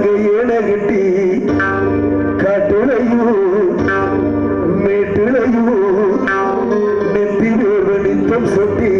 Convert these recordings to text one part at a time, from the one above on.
அங்கு ஏனகட்டி கட்டுரையோ மேட்டுரையோ நெத்திலே வெளித்தம் சொட்டி.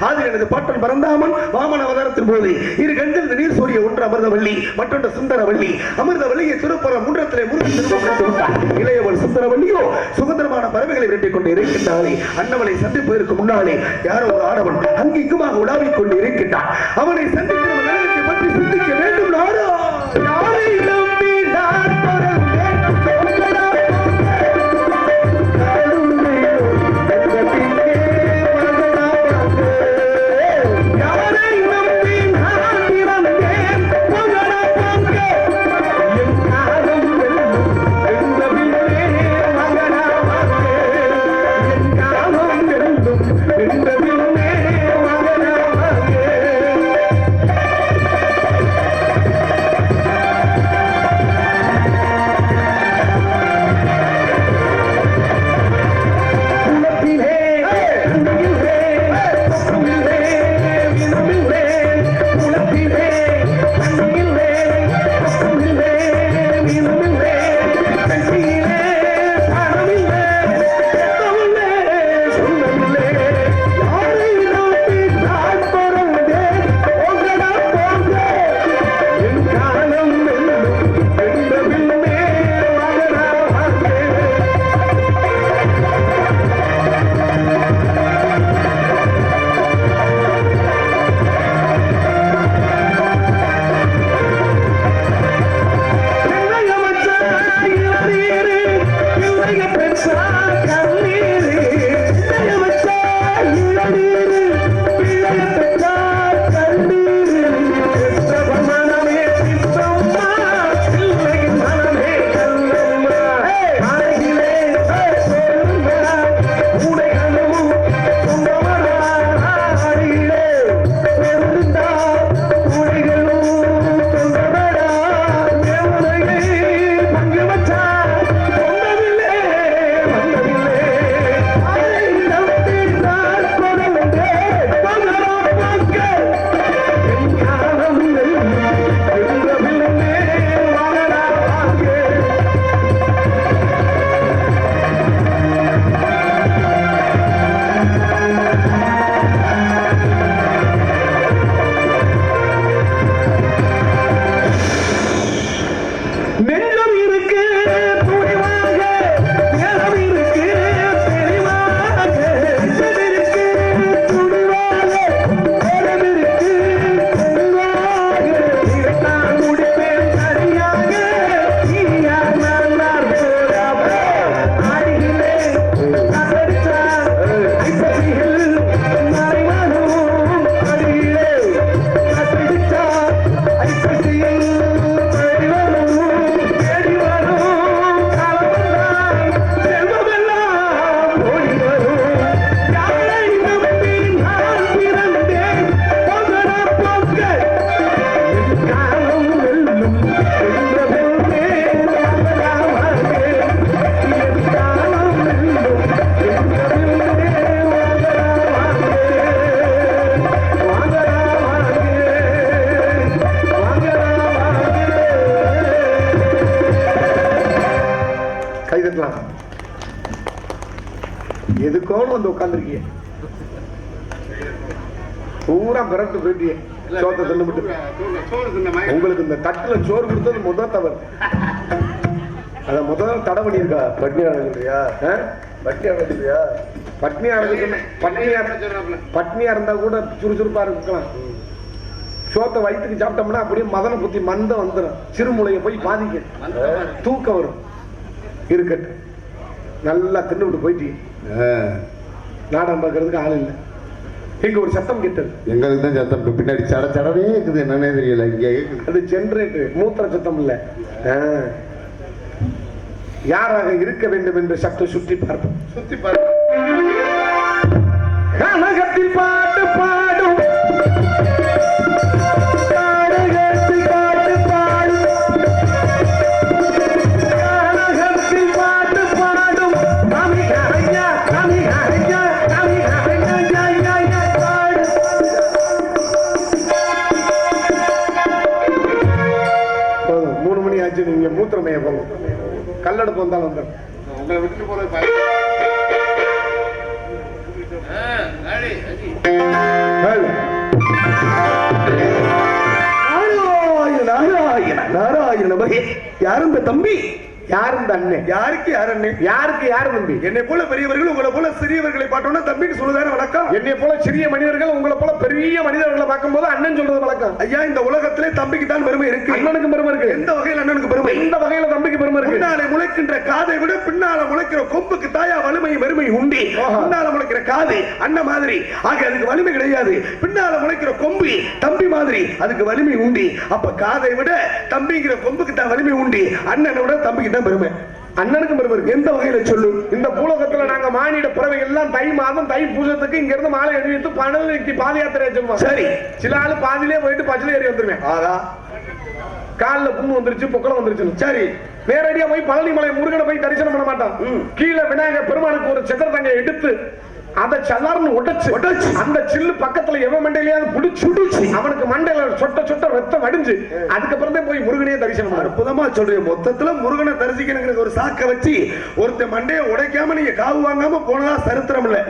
அது எனது பாட்டன் பரந்தாமன் வாமன அவதாரத்தின் போது இரு கண்கள் நீர் சூரிய ஒன்று அமிர்தவள்ளி மற்றொன்று சுந்தரவள்ளி. அமிர்தவள்ளியை திருப்புறம் முன்றத்திலே முருகன் திருமணம் இளையவள் சுந்தரவள்ளியோ சுதந்திரமான பறவைகளை விரட்டிக் கொண்டு இருக்கின்றாரே அன்னவளை சந்திப்பதற்கு முன்னாலே யாரோ ஒரு ஆடவன் அங்கிங்குமாக உலாவிக் கொண்டு இருக்கின்றான் அவனை சந்திக்கிறவன் கை தட்டலாம் எதுக்கோன்னு வந்து உட்காந்துருக்கீங்க பூரா பிறட்டு போயிட்டியே சோத்தை தின்னுபிட்டு உங்களுக்கு இந்த தட்டுல சோறு கொடுத்தது முதல் தவறு. அத முதல் தடை பண்ணியிருக்கா. பட்னி ஆனதுலையா பட்னி ஆனதுலையா பட்னி ஆனதுக்கு பட்னியா பட்னியா இருந்தா கூட சுறுசுறுப்பா இருக்கலாம். சோத்தை வயிற்றுக்கு சாப்பிட்டோம்னா அப்படியே மதன புத்தி மந்தம் வந்துடும் சிறுமுளையை போய் பாதிக்க தூக்கம் வரும். இருக்கட்டும். நல்லா தின்னுவிட்டு போயிட்டீங்க நாடகம் பார்க்கறதுக்கு ஆள் இல்லை. இங்க ஒரு சத்தம் கேட்டது. எங்களுக்கு தான் சத்தம். பின்னாடி சட சடவே இருக்குது. என்னன்னே தெரியல. இங்க. அது ஜென்ரேட்டர் மூத்திர சத்தம் இல்ல. யாராக இருக்க வேண்டும் என்று சற்று சுற்றி பார்ப்போம். சுற்றி பார்ப்போம். கனகத்தில் பாட்டு பாடும் நீங்க போங்க கல்லடுப்பு வந்தாலும் வந்துடும் உங்களை விட்டு போறது நாராயண நாராயண நாராயண பகே யார் இந்த தம்பி? யார் இந்த அண்ணன் யாருக்கு யார் அண்ணன் யாருக்கு யார் தம்பி? என்னை போல பெரியவர்கள் உங்களை போல சிறியவர்களை பார்த்தோம்னா தம்பிக்கு சொல்லுதான வணக்கம் என்னை போல சிறிய மனிதர்கள் உங்களை போல பெரிய மனிதர்களை பார்க்கும்போது அண்ணன் சொல்றது வழக்கம். ஐயா இந்த உலகத்திலே தம்பிக்கு தான் பெருமை இருக்கு. அண்ணனுக்கு பெருமை இருக்கு. எந்த வகையில் அண்ணனுக்கு பெருமை இந்த வகையில தம்பிக்கு பெருமை இருக்கு? பின்னாலே முளைக்கின்ற காதை விட பின்னால முளைக்கிற கொம்புக்கு தாயா வலிமை பெருமை உண்டி. பின்னால முளைக்கிற காது அண்ணன் மாதிரி. ஆக அதுக்கு வலிமை கிடையாது. பின்னால முளைக்கிற கொம்பு தம்பி மாதிரி. அதுக்கு வலிமை உண்டி. அப்ப காதை விட தம்பிங்கிற கொம்புக்கு தான் வலிமை உண்டி. அண்ணனை விட தம்பிக்கு தான் பெருமை. அண்ணனுக்கு பெருமை இருக்கு. எந்த வகையில சொல்லு? இந்த பூலோகத்துல நாங்க மானிட பிறவை எல்லாம் தை மாதம் தை பூஜத்துக்கு இங்க இருந்து மாலை அணிவித்து பணம் பாத யாத்திரை சொல்லுவோம் சரி. சில ஆளு பாதியிலே போயிட்டு பச்சில ஏறி வந்துருவேன் ஆதா காலில் புண்ணு வந்துருச்சு பொக்கலம் வந்துருச்சு. சரி. நேரடியா போய் பழனி மலை முருகனை போய் தரிசனம் பண்ண மாட்டான் கீழே விநாயகர் பெருமானுக்கு ஒரு சித்திர தங்க எடுத்து அதை சல்லார்னு உடைச்சு உடைச்சு அந்த சில்லு பக்கத்துல எவன் மண்டையிலயாவது புடிச்சு புடிச்சு. அவனுக்கு மண்டையில சொட்ட சொட்ட ரத்தம் வடிஞ்சு அதுக்கப்புறம் தான் போய் முருகனே தரிசனம் அற்புதமா சொல்றீங்க. மொத்தத்துல முருகனை தரிசிக்கணுங்கிற ஒரு சாக்க வச்சு ஒருத்தன் மண்டையை உடைக்காம நீங்க காவு வாங்காம போனதா சரித்திரம் இல்ல.